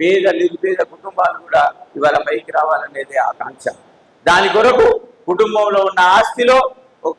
పేద నిరుపేద కుటుంబాలు కూడా ఇవాళ పైకి రావాలనేది ఆకాంక్ష. దాని కొరకు కుటుంబంలో ఉన్న ఆస్తిలో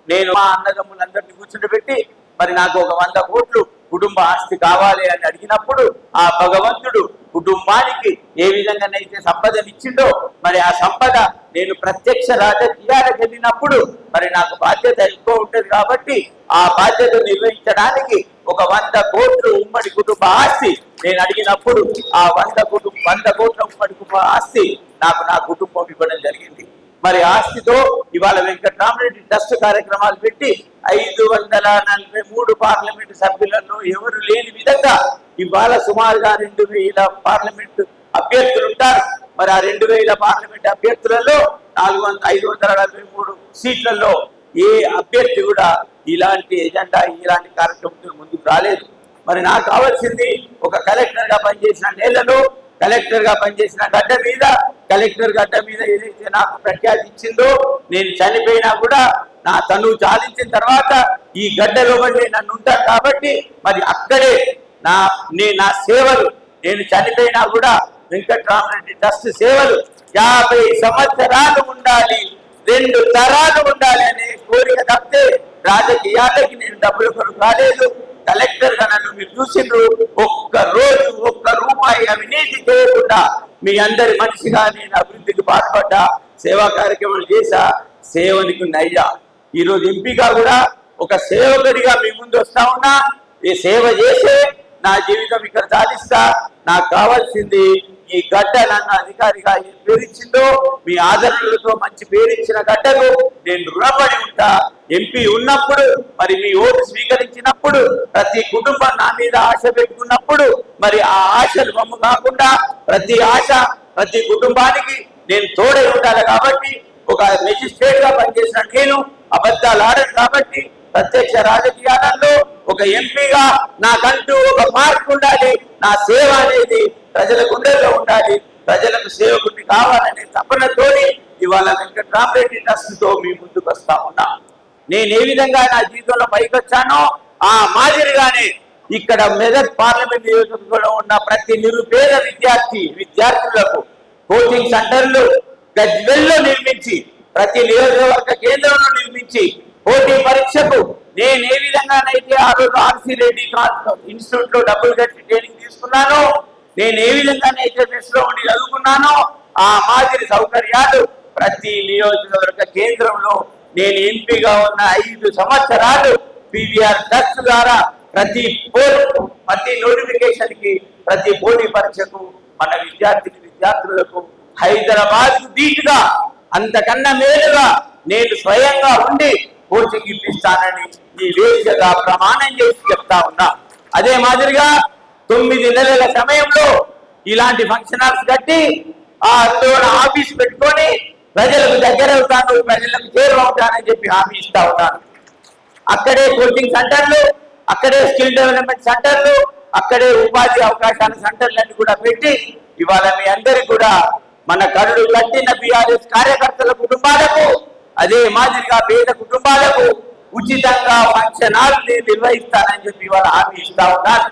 నేను మా అన్నదమ్ములందరినీ కూర్చుండబెట్టి మరి నాకు ఒక వంద కోట్లు కుటుంబ ఆస్తి కావాలి అని అడిగినప్పుడు ఆ భగవంతుడు కుటుంబానికి ఏ విధంగానైతే సంపదనిచ్చిండో మరి ఆ సంపద నేను ప్రత్యక్ష రాజకీయాలకు వెళ్ళినప్పుడు మరి నాకు బాధ్యత ఎక్కువ ఉంటుంది కాబట్టి ఆ బాధ్యత నిర్వహించడానికి ఒక వంద కోట్లు ఉమ్మడి కుటుంబ ఆస్తి నేను అడిగినప్పుడు ఆ వంద కుటుంబ వంద కోట్ల ఉమ్మడి కుటుంబ ఆస్తి నాకు నా కుటుంబం ఇవ్వడం జరిగింది. మరి ఆస్తితో ఇవాళ వెంకటరామరెడ్డి ట్రస్ట్ కార్యక్రమాలు పెట్టి ఐదు వందల నలభై మూడు పార్లమెంట్ సభ్యులను ఎవరు లేని విధంగా ఇవాళ సుమారుగా రెండు వేల పార్లమెంట్ అభ్యర్థులు ఉంటారు. మరి ఆ రెండు వేల పార్లమెంట్ అభ్యర్థులలో నాలుగు వందల ఐదు వందల నలభై మూడు సీట్లలో ఏ అభ్యర్థి కూడా ఇలాంటి ఎజెండా ఇలాంటి కార్యక్రమంతో ముందుకు రాలేదు. మరి నాకు కావాల్సింది ఒక కలెక్టర్గా పనిచేసిన నేలలో కలెక్టర్గా పనిచేసిన గడ్డ మీద కలెక్టర్ గడ్డ మీద ఏదైతే నాకు ప్రఖ్యాతి ఇచ్చిందో నేను చనిపోయినా కూడా నా తను చాలించిన తర్వాత ఈ గడ్డలో పడి నన్ను ఉంటాను కాబట్టి మరి అక్కడే నా నేను నా సేవలు నేను చనిపోయినా కూడా వెంకట్రామరెడ్డి ట్రస్ట్ సేవలు యాభై సంవత్సరాలు ఉండాలి రెండు తరాలు ఉండాలి అనే కోరిక తప్పితే రాజకీయాలకి నేను డబ్బులు కొరకు రాలేదు కలెక్టర్గా నన్ను మీరు చూసిండ్రు. ఒక్క రోజు ఒక్క రూపాయి అవినీతి చేయకుండా మీ అందరి మనిషిగా నేను అభివృద్ధికి పాటుపడ్డా సేవా కార్యక్రమాలు చేశా సేవనికి నయ్యా. ఈరోజు ఎంపీగా కూడా ఒక సేవకుడిగా మీ ముందు వస్తా ఉన్నా. ఈ సేవ చేసే నా జీవితం ఇక్కడ సాధిస్తా నాకు కావాల్సింది ఈ గడ్డ నన్ను అధికారిగా ఏం పేరిచ్చిందో మీ ఆదరణలతో మంచి పేరించిన గడ్డకు నేను రుణపడి ఎంపీ ఉన్నప్పుడు మరి మీ ఓటు స్వీకరించినప్పుడు ప్రతి కుటుంబం నా మీద ఆశ పెట్టుకున్నప్పుడు మరి ఆ ఆశలు మమ్ము కాకుండా ప్రతి ఆశ ప్రతి కుటుంబానికి నేను తోడై ఉండాలి కాబట్టి ఒక మెజిస్ట్రేట్గా పనిచేసిన నేను అబద్ధాలు ఆడను కాబట్టి ప్రత్యక్ష రాజకీయాలలో ఒక ఎంపీగా నాకంటూ ఒక మార్పు ఉండాలి నా సేవ అనేది ప్రజల గుండెల్లో ఉండాలి ప్రజలకు సేవకుడిని కావాలనే తపనతోని ఇవాళ వెంకట్రామరెడ్డి ట్రస్ట్తో మీ ముందుకు వస్తా ఉన్నా. నేను ఏ విధంగా నా జీవితంలో పైకి వచ్చానో ఆ మాదిరిగానే ఇక్కడ మెదక్ పార్లమెంట్ నియోజకవర్గంలో ఉన్న ప్రతి నిరుపేద విద్యార్థి విద్యార్థులకు కోచింగ్ సెంటర్లు గజ్వెల్లో నిర్మించి ప్రతి నియోజకవర్గ కేంద్రంలో నిర్మించి పోటీ పరీక్షకు నేను ఏ విధంగానైతే ఆ రోజు ఆర్సీ రెడ్డి ఇన్స్టిట్యూట్లో డబ్బులు కట్టి ట్రైనింగ్ తీసుకున్నానో నేను ఏ విధంగానైతే మెస్లో ఉండి చదువుకున్నానో ఆ మాదిరి సౌకర్యాలు ప్రతి నియోజకవర్గ కేంద్రంలో నేను ఎంపీగా ఉన్న ఐదు సంవత్సరాలు పివిఆర్ ట్రస్ట్ ద్వారా ప్రతి పోర్టు ప్రతి నోటిఫికేషన్కి ప్రతి పోటీ పరీక్షకు మన విద్యార్థికి విద్యార్థులకు హైదరాబాద్ దీటుగా అంతకన్నా మేలుగా నేను స్వయంగా ఉండి కోచింగ్ ఇప్పిస్తానని ఈ వేదికగా ప్రమాణం చేసి చెప్తా ఉన్నా. అదే మాదిరిగా తొమ్మిది నెలల సమయంలో ఇలాంటి ఫంక్షన్ హాల్స్ కట్టి ఆ అందులో ఆఫీస్ పెట్టుకొని ప్రజలకు దగ్గర అవుతాను ప్రజలకు చేరువవుతానని చెప్పి హామీ ఇస్తా ఉన్నాను. అక్కడే కోచింగ్ సెంటర్లు అక్కడే స్కిల్ డెవలప్మెంట్ సెంటర్లు అక్కడే ఉపాధి అవకాశాల సెంటర్లన్నీ కూడా పెట్టి ఇవాళ మీ అందరికి కూడా మన కరుడు కట్టిన బీఆర్ఎస్ కార్యకర్తల కుటుంబాలకు అదే మాదిరిగా పేద కుటుంబాలకు ఉచితంగా ఫంక్షన్ హాల్ నిర్వహిస్తానని చెప్పి ఇవాళ హామీ ఇస్తా ఉన్నాను.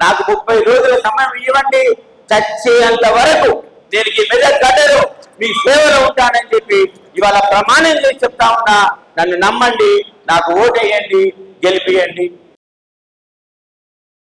నాకు ముప్పై రోజుల సమయం ఇవ్వండి చచ్చేంత వరకు దీనికి మెదడు మెదక్ మీ సేవలో ఉంటానని చెప్పి ఇవాళ ప్రమాణం చేసి చెప్తా ఉన్నా నన్ను నమ్మండి నాకు ఓటేయండి గెలిపియండి.